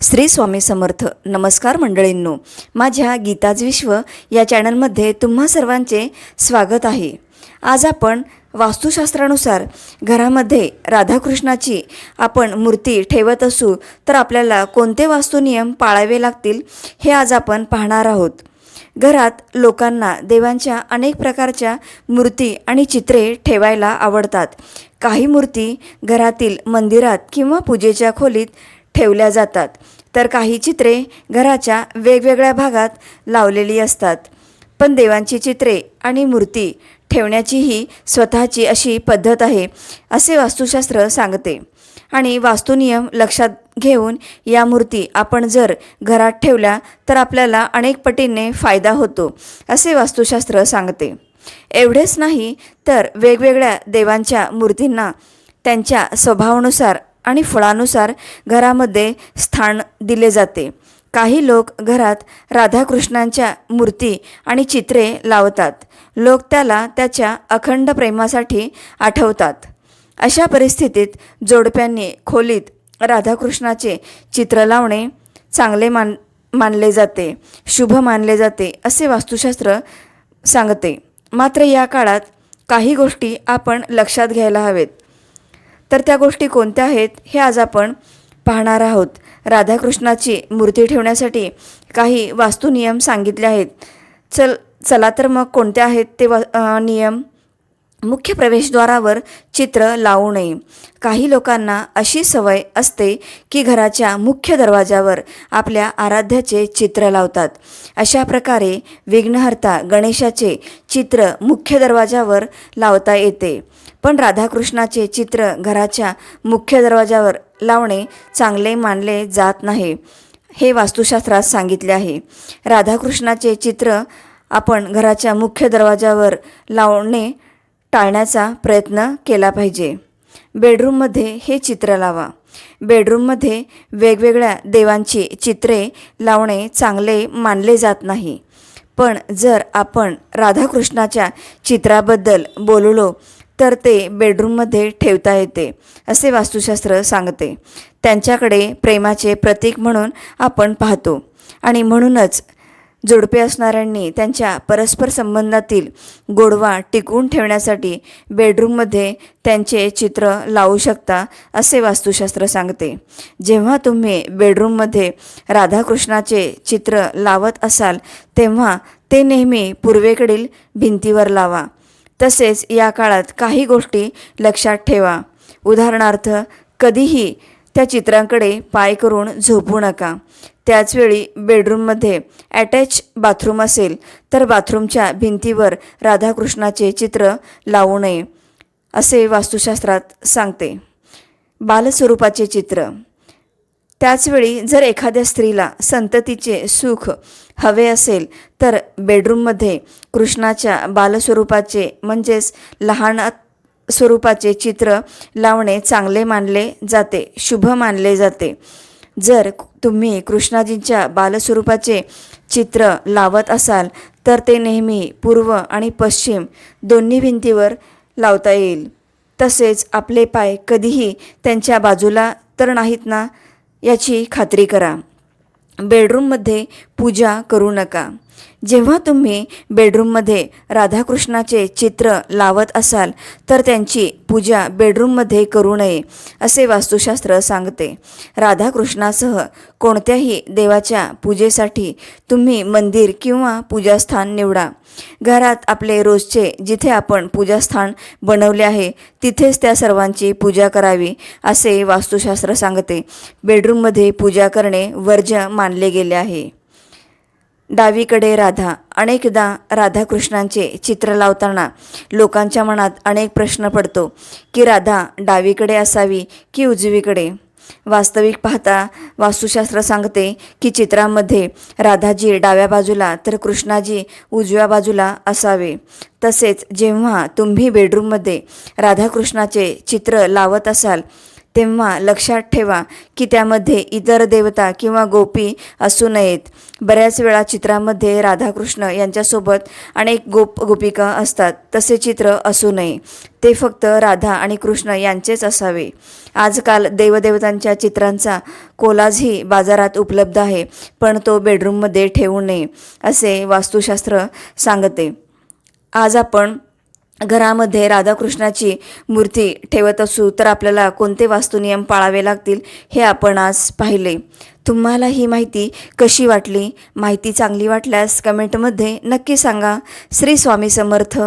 श्री स्वामी समर्थ. नमस्कार मंडळींनो. माझ्या गीताज विश्व या चॅनलमध्ये तुम्हा सर्वांचे स्वागत आहे. आज आपण वास्तुशास्त्रानुसार घरामध्ये राधाकृष्णाची आपण मूर्ती ठेवत असू तर आपल्याला कोणते वास्तुनियम पाळावे लागतील हे आज आपण पाहणार आहोत. घरात लोकांना देवांच्या अनेक प्रकारच्या मूर्ती आणि चित्रे ठेवायला आवडतात. काही मूर्ती घरातील मंदिरात किंवा पूजेच्या खोलीत ठेवल्या जातात. तर काही चित्रे घराच्या वेगवेगळ्या भागात लावलेली असतात. पण देवांची चित्रे आणि मूर्ती ठेवण्याची ही स्वतःची अशी पद्धत आहे असे वास्तुशास्त्र सांगते. आणि वास्तुनियम लक्षात घेऊन या मूर्ती आपण जर घरात ठेवल्या तर आपल्याला अनेक पटीने फायदा होतो असे वास्तुशास्त्र सांगते. एवढेच नाही तर वेगवेगळ्या देवांच्या मूर्तींना त्यांच्या स्वभावानुसार आणि फळानुसार घरामध्ये स्थान दिले जाते. काही लोक घरात राधाकृष्णांच्या मूर्ती आणि चित्रे लावतात. लोक त्याला त्याच्या अखंड प्रेमासाठी आठवतात. अशा परिस्थितीत जोडप्यांनी खोलीत राधाकृष्णाचे चित्र लावणे चांगले मान मानले जाते शुभ मानले जाते असे वास्तुशास्त्र सांगते. मात्र या काळात काही गोष्टी आपण लक्षात घ्यायला हवेत. तर त्या गोष्टी कोणत्या आहेत हे आज आपण पाहणार आहोत. राधाकृष्णाची मूर्ती ठेवण्यासाठी काही वास्तुनियम सांगितले आहेत. चल चला तर मग कोणते आहेत ते वा नियम? मुख्य प्रवेशद्वारावर चित्र लावू नये. काही लोकांना अशी सवय असते की घराच्या मुख्य दरवाजावर आपल्या आराध्याचे चित्र लावतात. अशा प्रकारे विघ्नहर्ता गणेशाचे चित्र मुख्य दरवाजावर लावता येते. पण राधाकृष्णाचे चित्र घराच्या मुख्य दरवाजावर लावणे चांगले मानले जात नाही हे वास्तुशास्त्रात सांगितले आहे. राधाकृष्णाचे चित्र आपण घराच्या मुख्य दरवाजावर लावणे टाळण्याचा प्रयत्न केला पाहिजे. बेडरूममध्ये हे चित्र लावा. बेडरूममध्ये वेगवेगळ्या देवांची चित्रे लावणे चांगले मानले जात नाही. पण जर आपण राधाकृष्णाच्या चित्राबद्दल बोललो तर ते बेडरूममध्ये ठेवता येते असे वास्तुशास्त्र सांगते. त्यांच्याकडे प्रेमाचे प्रतीक म्हणून आपण पाहतो आणि म्हणूनच जोडपे असणाऱ्यांनी त्यांच्या परस्पर संबंधातील गोडवा टिकवून ठेवण्यासाठी बेडरूममध्ये त्यांचे चित्र लावू शकता असे वास्तुशास्त्र सांगते. जेव्हा तुम्ही बेडरूममध्ये राधाकृष्णाचे चित्र लावत असाल तेव्हा ते नेहमी पूर्वेकडील भिंतीवर लावा. तसेच या काळात काही गोष्टी लक्षात ठेवा. उदाहरणार्थ कधीही त्या चित्रांकडे पाय करून झोपू नका. त्याचवेळी बेडरूममध्ये अटॅच बाथरूम असेल तर बाथरूमच्या भिंतीवर राधाकृष्णाचे चित्र लावू नये असे वास्तुशास्त्रात सांगते. बालस्वरूपाचे चित्र त्याचवेळी जर एखाद्या स्त्रीला संततीचे सुख हवे असेल तर बेडरूममध्ये कृष्णाच्या बालस्वरूपाचे म्हणजेच लहान स्वरूपाचे चित्र लावणे चांगले मानले जाते शुभ मानले जाते. जर तुम्ही कृष्णाजींच्या बालस्वरूपाचे चित्र लावत असाल तर ते नेहमी पूर्व आणि पश्चिम दोन्ही भिंतीवर लावता येईल. तसेच आपले पाय कधीही त्यांच्या बाजूला तर नाहीत ना? याची खात्री करा. बेडरूममध्ये पूजा करू नका. जेव्हा तुम्ही बेडरूममध्ये राधाकृष्णाचे चित्र लावत असाल तर त्यांची पूजा बेडरूममध्ये करू नये असे वास्तुशास्त्र सांगते. राधाकृष्णासह कोणत्याही देवाच्या पूजेसाठी तुम्ही मंदिर किंवा पूजास्थान निवडा. घरात आपले रोजचे जिथे आपण पूजास्थान बनवले आहे तिथेच त्या सर्वांची पूजा करावी असे वास्तुशास्त्र सांगते. बेडरूममध्ये पूजा करणे वर्ज्य मानले गेले आहे. डावीकडे राधा अनेकदा राधाकृष्णांचे चित्र लावताना लोकांच्या मनात अनेक प्रश्न पडतो की राधा डावीकडे असावी की उजवीकडे? वास्तविक पाहता वास्तुशास्त्र सांगते की चित्रामध्ये राधाजी डाव्या बाजूला तर कृष्णाजी उजव्या बाजूला असावे. तसेच जेव्हा तुम्ही बेडरूममध्ये राधाकृष्णाचे चित्र लावत असाल तेव्हा लक्षात ठेवा की त्यामध्ये इतर देवता किंवा गोपी असू नयेत. बऱ्याच वेळा चित्रामध्ये राधाकृष्ण यांच्यासोबत अनेक गोप गोपिका असतात. तसे चित्र असू नये. ते फक्त राधा आणि कृष्ण यांचेच असावे. आजकाल देवदेवतांच्या चित्रांचा कोलाजही बाजारात उपलब्ध आहे पण तो बेडरूममध्ये ठेवू नये असे वास्तुशास्त्र सांगते. आज आपण घरामध्ये राधाकृष्णाची मूर्ती ठेवत असू तर आपल्याला कोणते वास्तुनियम पाळावे लागतील हे आपण आज पाहिले. तुम्हाला ही माहिती कशी वाटली? माहिती चांगली वाटल्यास कमेंटमध्ये नक्की सांगा. श्री स्वामी समर्थ.